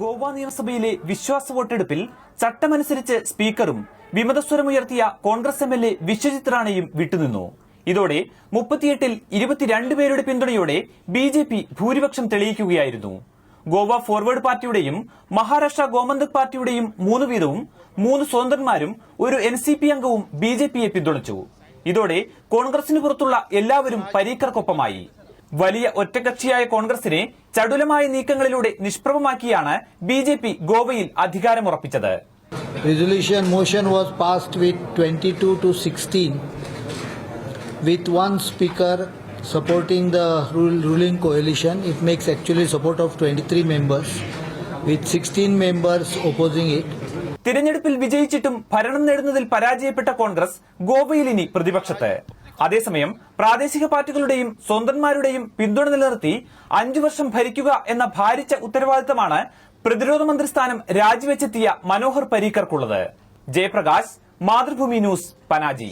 ഗോവ നിയമസഭയിലെ വിശ്വാസ വോട്ടെടുപ്പിൽ ചട്ടമനുസരിച്ച് സ്പീക്കറും വിമതസ്വരമുയർത്തിയ Congress M L A Vishwajit റാണയും വിട്ടുനിന്നു. ഇതോടെ മുപ്പത്തിയെട്ടിൽ ഇരുപത്തിരണ്ട് പേരുടെ പിന്തുണയോടെ ബി ജെ പി ഭൂരിപക്ഷം തെളിയിക്കുകയായിരുന്നു. ഗോവ ഫോർവേഡ് പാർട്ടിയുടെയും മഹാരാഷ്ട്ര ഗോമന്തക് പാർട്ടിയുടെയും മൂന്ന് വീതവും മൂന്ന് സ്വതന്ത്രന്മാരും ഒരു എൻ സി പി അംഗവും ബി ജെ പിയെ പിന്തുണച്ചു. ഇതോടെ കോൺഗ്രസിന് പുറത്തുള്ള എല്ലാവരും പരീക്കർക്കൊപ്പമായി. വലിയ ഒറ്റകക്ഷിയായ കോൺഗ്രസിനെ ചടുലമായ നീക്കങ്ങളിലൂടെ നിഷ്പ്രഭമാക്കിയാണ് ബി ജെ പി ഗോവയിൽ അധികാരമുറപ്പിച്ചത് Resolution motion was passed with 22 to 16 with one speaker supporting the ruling coalition. It makes actually support of 23 members with 16 members opposing it. തിരഞ്ഞെടുപ്പിൽ വിജയിച്ചിട്ടും ഭരണം നേടുന്നതിൽ പരാജയപ്പെട്ട കോൺഗ്രസ് ഗോവയിൽ ഇനി പ്രതിപക്ഷത്ത് അതേസമയം പ്രാദേശിക പാർട്ടികളുടെയും സ്വന്തന്മാരുടെയും പിന്തുണ നിലനിർത്തി അഞ്ചു വർഷം ഭരിക്കുക എന്ന ഭാരിച്ച ഉത്തരവാദിത്തമാണ് പ്രതിരോധ മന്ത്രി സ്ഥാനം രാജിവെച്ചെത്തിയ മനോഹർ പരീക്കർക്കുള്ളത്. ജയപ്രകാശ് മാതൃഭൂമി ന്യൂസ് പനാജി.